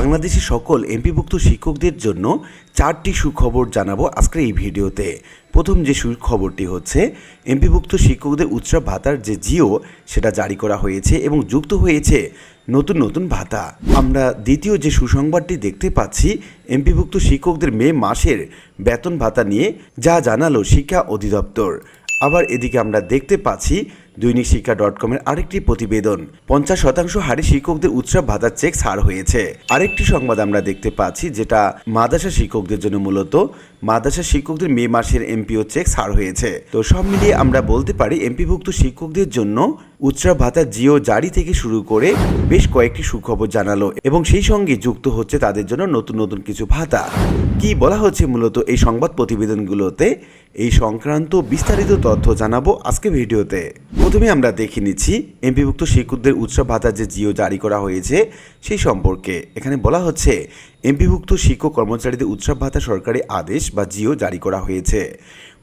বাংলাদেশের সকল এমপিভুক্ত শিক্ষকদের জন্য চারটি সুখবর জানাব আজকের এই ভিডিওতে। প্রথম যে সুখবরটি হচ্ছে, এমপিভুক্ত শিক্ষকদের উৎসব ভাতার যে জিও, সেটা জারি করা হয়েছে এবং যুক্ত হয়েছে নতুন নতুন ভাতা। আমরা দ্বিতীয় যে সুসংবাদটি দেখতে পাচ্ছি, এমপিভুক্ত শিক্ষকদের মে মাসের বেতন ভাতা নিয়ে যা জানালো শিক্ষা অধিদপ্তর। আবার এদিকে আমরা দেখতে পাচ্ছি দৈনিক শিক্ষা ডট কমের আরেকটি প্রতিবেদন। পঞ্চাশ শতাংশ হারে শিক্ষকদের উৎসব ভাতার চেক ছাড় হয়েছে। আরেকটি সংবাদ আমরা দেখতে পাচ্ছি যেটা মাদ্রাসা শিক্ষকদের জন্য মূলত, মাদ্রাসা শিক্ষকদের মে মাসের এমপিও চেক ছাড় হয়েছে। তো সব মিলিয়ে আমরা বলতে পারি, এমপিভুক্ত শিক্ষকদের জন্য উৎসব ভাতা জিও জারি থেকে শুরু করে বেশ কয়েকটি সুখবর জানালো এবং সেই সঙ্গে যুক্ত হচ্ছে তাদের জন্য নতুন নতুন কিছু ভাতা। কি বলা হচ্ছে মূলত এই সংবাদ প্রতিবেদনগুলোতে? এই সংক্রান্ত বিস্তারিত তথ্য জানাব আজকে ভিডিওতে। প্রথমে আমরা দেখে নিচ্ছি, এমপিভুক্ত শিক্ষকদের উৎসব ভাতা যে জিও জারি করা হয়েছে সেই সম্পর্কে। এখানে বলা হচ্ছে এমপিভুক্ত শিক্ষক কর্মচারীদের উৎসব ভাতা সরকারি আদেশ বা জিও জারি করা হয়েছে।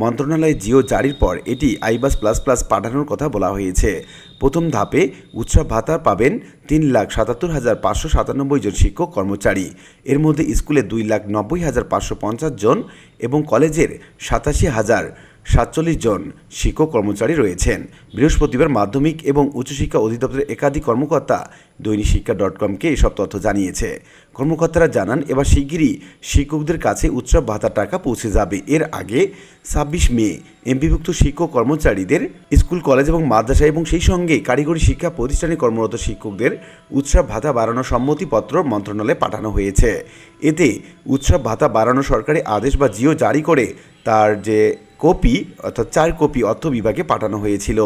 মন্ত্রণালয়ে জিও জারির পর এটি আইবাস প্লাস প্লাস পাঠানোর কথা বলা হয়েছে। প্রথম ধাপে উৎসব ভাতা পাবেন তিন লাখ সাতাত্তর হাজার পাঁচশো সাতানব্বই জন শিক্ষক কর্মচারী। এর মধ্যে স্কুলে দুই লাখ নব্বই হাজার পাঁচশো পঞ্চাশ জন এবং কলেজের সাতাশি হাজার সাতচল্লিশ জন শিক্ষক কর্মচারী রয়েছেন। বৃহস্পতিবার মাধ্যমিক এবং উচ্চশিক্ষা অধিদপ্তরের একাধিক কর্মকর্তা দৈনিক শিক্ষা ডট কমকে এসব তথ্য জানিয়েছে। কর্মকর্তারা জানান, এবার শিগগিরই শিক্ষকদের কাছে উৎসব ভাতার টাকা পৌঁছে যাবে। এর আগে ছাব্বিশ মে এমপিভুক্ত শিক্ষক কর্মচারীদের স্কুল, কলেজ এবং মাদ্রাসা এবং সেই সঙ্গে কারিগরি শিক্ষা প্রতিষ্ঠানে কর্মরত শিক্ষকদের উৎসব ভাতা বাড়ানোর সম্মতিপত্র মন্ত্রণালয়ে পাঠানো হয়েছে। এতে উৎসব ভাতা বাড়ানো সরকারি আদেশ বা জিও জারি করে তার যে কপি, অর্থাৎ চার কপি অর্থ বিভাগে পাঠানো হয়েছিল।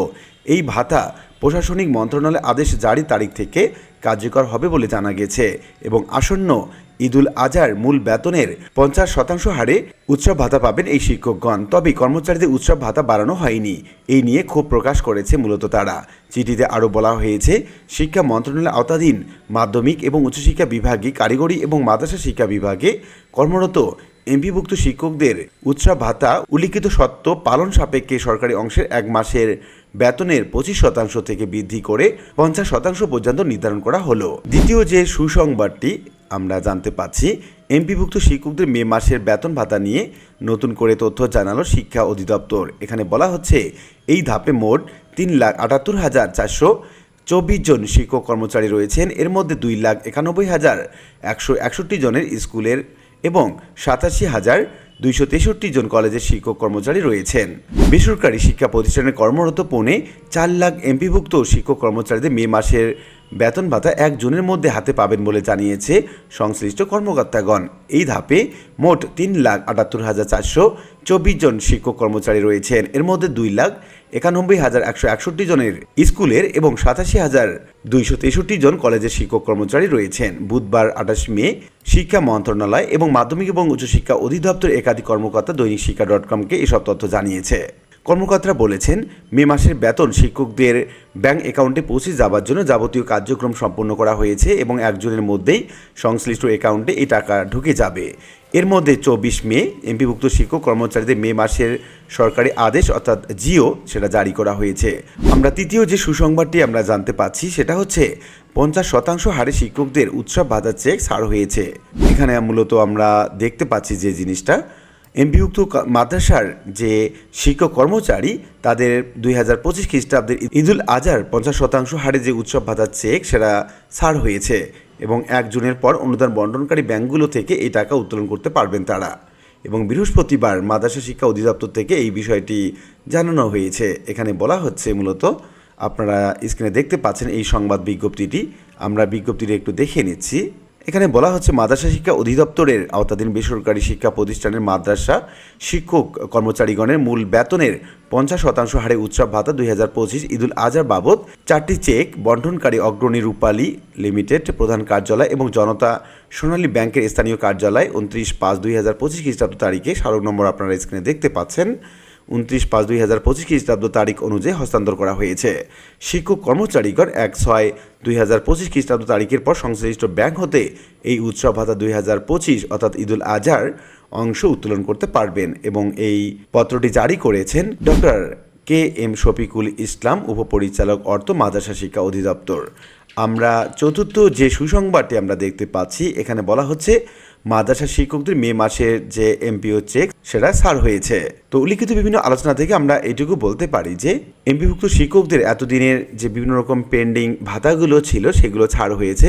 এই ভাতা প্রশাসনিক মন্ত্রণালয় আদেশ জারি তারিখ থেকে কার্যকর হবে বলে জানা গেছে এবং আসন্ন ঈদুল আজহার মূল বেতনের পঞ্চাশ শতাংশ হারে উৎসব ভাতা পাবেন এই শিক্ষকগণ। তবে কর্মচারীদের উৎসব ভাতা বাড়ানো হয়নি। এই নিয়ে ক্ষোভ প্রকাশ করেছে মূলত তারা। চিঠিতে আরও বলা হয়েছে, শিক্ষা মন্ত্রণালয়ের আওতাধীন মাধ্যমিক এবং উচ্চশিক্ষা বিভাগে কারিগরি এবং মাদ্রাসা শিক্ষা বিভাগে কর্মরত এমপিভুক্ত শিক্ষকদের উৎসাহ ভাতা, উল্লিখিত সত্ত্ব পালন সাপেক্ষে সরকারি অংশের এক মাসের বেতনের পঁচিশ শতাংশ থেকে বৃদ্ধি করে পঞ্চাশ শতাংশ পর্যন্ত নির্ধারণ করা হলো। দ্বিতীয় যে সুসংবাদটি আমরা জানতে পাচ্ছি, এমপিভুক্ত শিক্ষকদের মে মাসের বেতন ভাতা নিয়ে নতুন করে তথ্য জানালো শিক্ষা অধিদপ্তর। এখানে বলা হচ্ছে, এই ধাপে মোট তিন লাখ আটাত্তর হাজার চারশো চব্বিশ জন শিক্ষক কর্মচারী রয়েছেন। এর মধ্যে দুই লাখ একানব্বই হাজার একশো একষট্টি জনের স্কুলের এবং সাতাশি হাজার দুইশো তেষট্টি জন কলেজের শিক্ষক কর্মচারী রয়েছেন। বেসরকারি শিক্ষা প্রতিষ্ঠানে কর্মরত পৌনে চার লাখ এমপিভুক্ত শিক্ষক কর্মচারীদের মে মাসের বেতন ভাতা এক জুনের মধ্যে হাতে পাবেন বলে জানিয়েছে সংশ্লিষ্ট কর্মকর্তাগণ। এই ধাপে মোট তিন লাখ আটাত্তর হাজার চারশো চব্বিশ জন শিক্ষক কর্মচারী রয়েছেন। এর মধ্যে দুই লাখ একানব্বই হাজার একশো একষট্টি জনের স্কুলের এবং সাতাশি হাজার দুইশো তেষট্টি জন কলেজের শিক্ষক কর্মচারী রয়েছেন। বুধবার আঠাশ মে শিক্ষা মন্ত্রণালয় এবং মাধ্যমিক এবং উচ্চশিক্ষা অধিদপ্তর একাধিক কর্মকর্তা দৈনিক শিক্ষা ডট কমকে এসব তথ্য জানিয়েছে। কর্মকর্তারা বলেছেন, মে মাসের বেতন শিক্ষকদের ব্যাংক অ্যাকাউন্টে পৌঁছে যাওয়ার জন্য যাবতীয় কার্যক্রম সম্পন্ন করা হয়েছে এবং একজনের মধ্যেই সংশ্লিষ্ট অ্যাকাউন্টে এই টাকা ঢুকে যাবে। এর মধ্যে চব্বিশ মে এমপিভুক্ত শিক্ষক কর্মচারীদের মে মাসের সরকারি আদেশ অর্থাৎ জিও সেটা জারি করা হয়েছে। আমরা তৃতীয় যে সুসংবাদটি আমরা জানতে পাচ্ছি সেটা হচ্ছে, পঞ্চাশ শতাংশ হারে শিক্ষকদের উৎসব ভাতার চেক ছাড় হয়েছে। এখানে মূলত আমরা দেখতে পাচ্ছি যে জিনিসটা এমপিভুক্ত মাদ্রাসার যে শিক্ষক কর্মচারী, তাদের দুই হাজার পঁচিশ খ্রিস্টাব্দের ঈদুল আজহার পঞ্চাশ শতাংশ হারে যে উৎসব ভাতার চেক, সেটা ছাড় হয়েছে এবং এক জুনের পর অনুদান বন্টনকারী ব্যাংকগুলো থেকে এই টাকা উত্তোলন করতে পারবেন তারা। এবং বৃহস্পতিবার মাদ্রাসা শিক্ষা অধিদপ্তর থেকে এই বিষয়টি জানানো হয়েছে। এখানে বলা হচ্ছে মূলত, আপনারা স্ক্রিনে দেখতে পাচ্ছেন এই সংবাদ বিজ্ঞপ্তিটি। আমরা বিজ্ঞপ্তিটি একটু দেখে নিচ্ছি। এখানে বলা হচ্ছে মাদ্রাসা শিক্ষা অধিদপ্তরের আওতাধীন বেসরকারি শিক্ষা প্রতিষ্ঠানের মাদ্রাসা শিক্ষক কর্মচারীগণের মূল বেতনের পঞ্চাশ শতাংশ হারে উৎসব ভাতা দুই হাজার পঁচিশ ঈদুল আজহার বাবদ, চারটি চেক, বন্টনকারী অগ্রণী রূপালী লিমিটেড, প্রধান কার্যালয় এবং জনতা সোনালী ব্যাংকের স্থানীয় কার্যালয়, উনত্রিশ পাঁচ দুই হাজার পঁচিশ খ্রিস্টাব্দ তারিখে স্মারক নম্বর আপনারা স্ক্রিনে দেখতে পাচ্ছেন। উনত্রিশ পাঁচ দুই হাজার পঁচিশ খ্রিস্টাব্দ তারিখ অনুযায়ী হস্তান্তর করা হয়েছে। শিক্ষক কর্মচারীগণ এক ছয় দুই হাজার পঁচিশ খ্রিস্টাব্দ তারিখের পর সংশ্লিষ্ট ব্যাংক হতে এই উৎসব ভাতা দুই হাজার পঁচিশ অর্থাৎ ঈদুল আজহার অংশ উত্তোলন করতে পারবেন এবং এই পত্রটি জারি করেছেন doctor K M Shafiqul Islam, উপপরিচালক অর্থ মাদ্রাসা শিক্ষা অধিদপ্তর। আমরা চতুর্থ যে সুসংবাদটি আমরা দেখতে পাচ্ছি, এখানে বলা হচ্ছে মাদ্রাসা শিক্ষকদের মে মাসের যে এমপিও চেক, সেটা সার হয়েছে। তো উল্লিখিত বিভিন্ন আলোচনা থেকে আমরা এটুকু বলতে পারি যে, এমপিভুক্ত শিক্ষকদের এতদিনের যে বিভিন্ন রকম পেন্ডিং ভাতাগুলো ছিল, সেগুলো ছাড় হয়েছে।